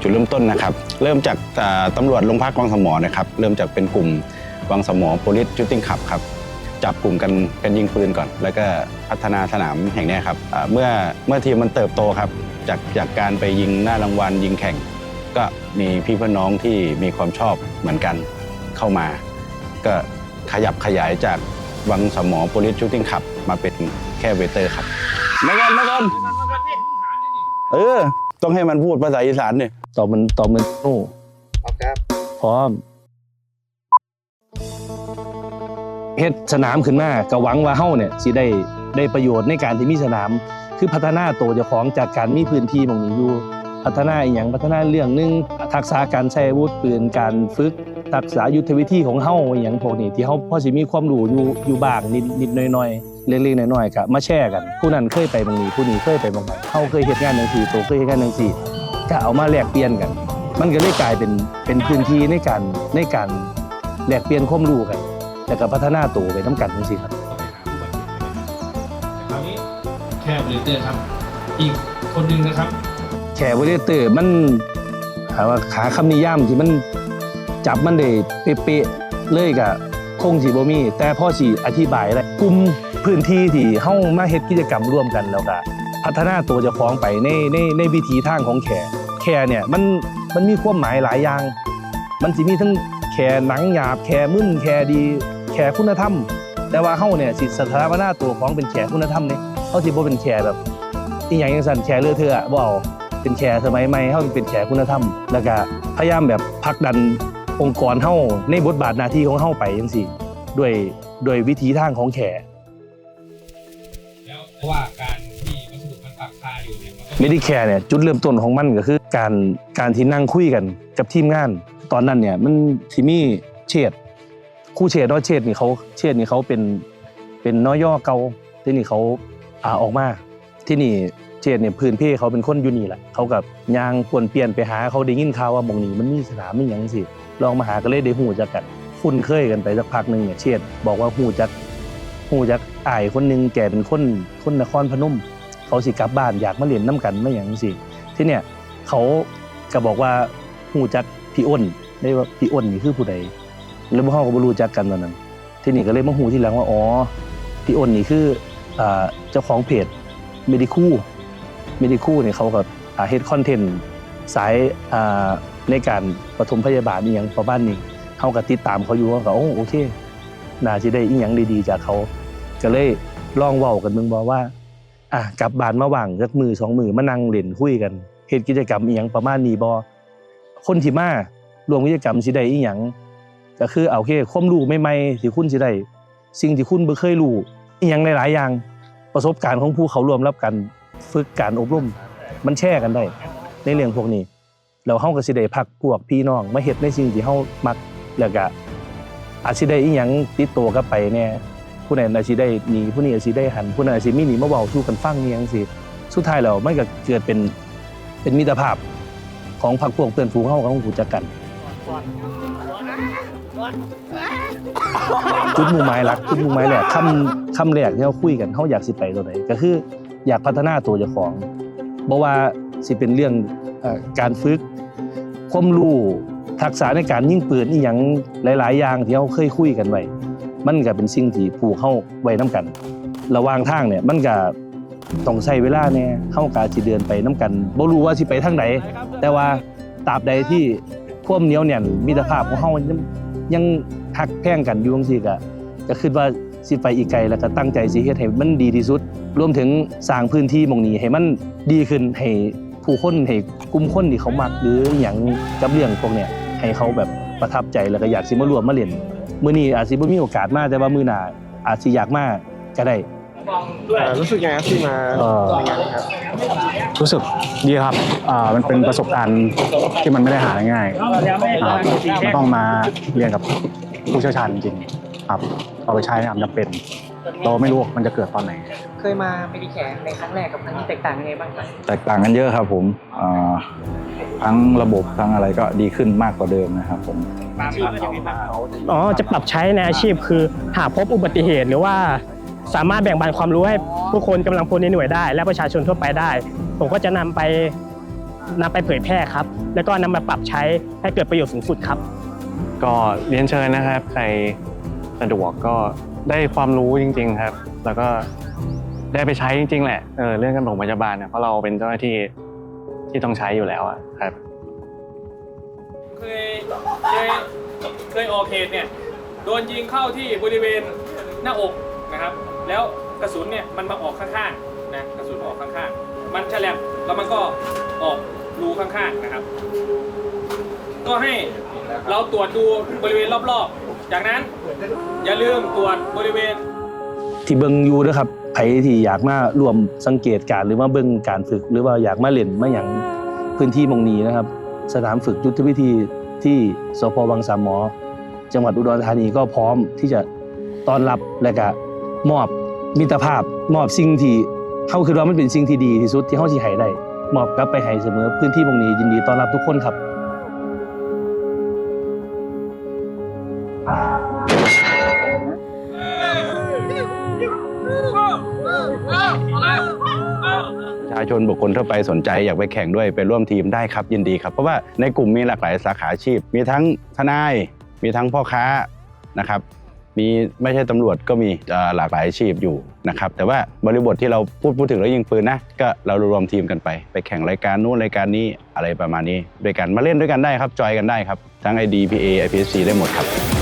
จุดเริ่มต้นนะครับ เริ่มจากอ่าตำรวจโรงพักวังสมอนะครับ เริ่มจากเป็นกลุ่มวังสมอ police shooting club ครับจับกลุ่มกันกันยิงปืนก่อน แล้วก็พัฒนาสนามแห่งเนี้ยครับอ่าเมื่อเมื่อทีมมันเติบโตครับจากจากการไปยิงหน้ารางวัลยิงแข่ง ก็มีพี่เพื่อนน้องที่มีความชอบเหมือนกันเข้ามา ก็ขยับขยายจากวังสมอ police shooting club มาเป็นแค่เวเตอร์ครับมากันมากันเออ ต้องให้มันพูดภาษาอีสานเนี่ยต อบมันตอบมันโน่ครับ พร้อมเฮ็ดสนามขึ้นมาก็หวังว่าเฮาเนี่ยสิได้ได้ประโยชน์ในการที่มีสนาม คือพัฒนาตัวเจ้าของจากการมีพื้นที่ตรงนี้อยู่ พัฒนาอีหยังพัฒนาเรื่องหนึงทักษะการใช้อาวุธปืนการฝึกทักษะยุทธวิธีของเฮาอหย่างพวกนี้ที่เฮาพอสิมีความรู้อยู่อยู่บ้างนิดนิดๆหน่อยๆเล็กๆน้อยๆก็มาแชร์กัน ผู้นั้นเคยไปบางนี้ผู้นี้เคยไปบางนั้นเฮาเคยเฮ็ดงานจังซี่ตัวเคยเฮ็ดงานจังซี่ ก็เอามาแลกเปลี่ยนกัน มันก็เลยกลายเป็นเป็นพื้นที่ในการในการแลกเปลี่ยนความรู้กันแล้วก็พัฒนาตัวไปน้ำกันจังซี่ครับคราวนี้แค่บริเตอร์ครับ อีกคนหนึ่งนะครับ แขกวอลเลเตอร์มันหาว่าขาคำนิยามที่มันจับมันได้เป๊ะๆเลยก็คงสิบ่มี แต่พ่อสิอธิบายได้กลุ่มพื้นที่ที่เฮามาเฮ็ดกิจกรรมร่วมกันแล้วก็ พัฒนาตัวเจ้าของไปในในในวิถีทางของแขแขเนี่ยมันมันมีความหมายหลายอย่าง มันสิมีทั้งแขหนังหยาบแขมึนแขดีแขคุณธรรม แต่ว่าเฮาเนี่ยสิสถาปนาตัวของเป็นแขคุณธรรมเนี่ยเฮาสิบ่เป็นแขแบบอีหยังจังซั่นแขเลือเทอะอบ่เอาเป็นแขสมัยใหม่เฮาเป็นแขคุณธรรม แล้วก็พยายามแบบผลักดันองค์กรเฮาในบทบาทหน้าที่ของเฮาไปจังซี่ด้วยด้วยวิธีทางของแขแล้วเพรา เนี่ยมันก็เมดิแคร์เนี่ยจุดเริ่มต้นของมันก็คือการการที่นั่งคุยกันกับทีมงาน ตอนนั้นเนี่ยมันสิมีเชดคู่เชดเนาะเชดนี่เขาเชดนี่เขาเป็นเป็นน้อยย่อเก่าที่นี่เขาอ่าออกมา ที่นี่เชดเนี่ยพื้นเพเขาเป็นคนยูนี่แหละเขากับยางปวนเปลี่ยนไปหาเขาได้ยินข่าวว่ามองนี้มันมีสนามมีหยังสิลองมาหาก็เลยได้หูจักกัน คุ้นเคยกันไปสักพักหนึ่งเนี่ยเชดบอกว่าหูจักหูจักอายคนหนึงแก่เป็นคนคนนครพนม เขาสิกลับบ้านอยากมาเรียนน้ำกันไม่อย่างสิที่เนี่ยเขาก็บอกว่าหูจักพี่อ้นได้ว่าพี่อ้นนี่คือผู้ใดแล้วพวกเขาก็บ่รู้จักกันตอนนั้น ที่นี่ก็เลยมาหูที่หลังว่าอ๋อพี่อ้นนี่คือเจ้าของเพจเมดิคูเมดิคูเนี่ยเขากับเฮดคอนเทนต์สายในการปฐมพยาบาลนี่อย่างประมาณนี้เขาก็ติดตามเขาอยู่เขาก็โอ้โอเคน่าจะได้อีหยังดีๆจากเขา ก็เลยลองเว้ากันมึงบอกว่า อะกลับบ้านมาว่างสักมือสองมือมานั่งเล่นคุยกันเฮ็ดกิจกรรมอีหยังประมาณนี้บ่คนที่มารวมกิจกรรมสิได้อีหยังก็คือเอาโอเคความรู้ใหม่ๆที่คุณสิได้สิ่งที่คุณบ่เคยรู้อีหยังหลายๆอย่างประสบการณ์ของผู้เขารวมรับกันฝึกการอบรมมันแชร์กันได้ ในเรื่องพวกนี้แล้วเฮาก็สิได้พักพวกพี่น้องมาเฮ็ดในสิ่งที่เฮามักแล้วก็อาจสิได้อีหยังติดตัวกลับไปแน่ ผู้นั้นอาจสิได้หนีผู้นี้อาจสิได้หันผู้นั้นอาจสิมีหนีมาเว้าสู่กันฟังนี่จังซี่สุดท้ายแล้วมันก็เกิดเป็นเป็นมิตรภาพของพรรคพวกเพื่อนฝูงเฮากับฮู้จักกัน จุดมุ่งหมายหลักจุดมุ่งหมายแรกคำคำแรกที่เราคุยกันเฮาอยากสิไปตัวไหนก็คืออยากพัฒนาตัวเจ้าของบ่ว่าสิเป็นเรื่องเอ่อการฝึกความรู้ทักษะในการยิงปืนอีหยังหลาย ๆ อย่างที่เราเคยคุยกันไว้ มันก็เป็นสิ่งที่ผูกเข้าไว้น้กัน ระหว่างทางเนี่ยมันก็ต้องใช้เวลาเนี่ยเข้ากาสิเดินไปน้กันบ่รู้ว่าสิไปทางไหนแต่ว่าตราบใดที่ความเหนียวแน่นมิตรภาพของเฮายังยังหักแพ่งกันอยู่จังซี่ก็ก็คิดว่าสิไปอีกไกลแล้วก็ตั้งใจสิเฮ็ดให้มันดีที่สุด รวมถึงสร้างพื้นที่มองนี้ให้มันดีขึ้นให้ผู้คนให้กลุ่มคนที่เขามักหรืออหยังกับเรื่องพวกเนี้ยให้เขาแบบประทับใจแล้วก็อยากสิมารวมมาเล่น มื้อนี้อาจสิบ่มีโอกาสมาแต่ว่ามื้อหน้าอาจสิอยากมาก็ได้ เอ่อรู้สึกยังไงครับที่มาเอ่อ ในงานนี้ครับ รู้สึกดีครับอ่ามันเป็นประสบการณ์ที่มันไม่ได้หาได้ง่ายอ่ามันต้องมาเรียนกับผู้เชี่ยวชาญจริงๆครับ เอาไปใช้ในยามจำเป็น เราไม่รู้ว่ามันจะเกิดตอนไหน เคยมาเมดิแคร์ในครั้งแรกกับครั้งนี้แตกต่างยังไงบ้างครับ แตกต่างกันเยอะครับผมอ่า ทั้งระบบทั้งอะไรก็ดีขึ้นมากกว่าเดิมนะครับผมอ๋อจะปรับใช้ในอาชีพคือ หากพบอุบัติเหตุหรือว่าสามารถแบ่งปันความรู้ให้ผู้คนกำลังพลในหน่วยได้ และประชาชนทั่วไปได้ ผมก็จะนำไปนำไปเผยแพร่ครับ แล้วก็นำมาปรับใช้ให้เกิดประโยชน์สูงสุดครับ ก็เรียนเชิญนะครับ ใครสะดวกก็ได้ความรู้จริง ๆครับ แล้วก็ได้ไปใช้จริง ๆ แหละเออเรื่องการปฐมพยาบาลเนี่ยเพราะเราเป็นเจ้าหน้าที่ ที่ต้องใช้อยู่แล้วอะครับเคยเคยเคยออกเหตุเนี่ยโดนยิงเข้าที่บริเวณหน้าอกนะครับ แล้วกระสุนเนี่ยมันมาออกข้างๆนะกระสุนออกข้างๆ มันฉลับแล้วมันก็ออกรูข้างๆนะครับ ก็ให้เราตรวจดูบริเวณรอบๆ จากนั้นอย่าลืมตรวจบริเวณ ที่เบิ่งอยู่นะครับ ไผที่อยากมารวมสังเกตการหรือว่าเบิ่งการฝึก หรือว่าอยากมาเล่นมาอย่างพื้นที่มงนี้นะครับ สนามฝึกยุทธวิธีที่สพวังสามหมอ จังหวัดอุดรธานีก็พร้อมที่จะต้อนรับและก็มอบมิตรภาพ มอบสิ่งที่เขาคือว่ามันเป็นสิ่งที่ดีที่สุดที่เขาสิให้ได้มอบกลับไปให้เสมอพื้นที่มงนี้ยินดีต้อนรับทุกคนครับาชนบุคคลทั่วไปสนใจอยากไปแข่งด้วยไปร่วมทีมได้ครับยินดีครับเพราะว่าในกลุ่มมีหลากหลายสาขาอาชีพ มีทั้งทนาย มีทั้งพ่อค้านะครับมีไม่ใช่ตำรวจก็มีหลากหลายอาชีพอยู่นะครับแต่ว่าบริบทที่เราพูดพูดถึงแล้วยิงปืนนะก็เรารวมทีมกันไป ไปแข่งรายการนู้นรายการนี้อะไรประมาณนี้ ด้วยกันมาเล่นด้วยกันได้ครับจอยกันได้ครับทั้ง ID PA IPSC ได้หมดครับ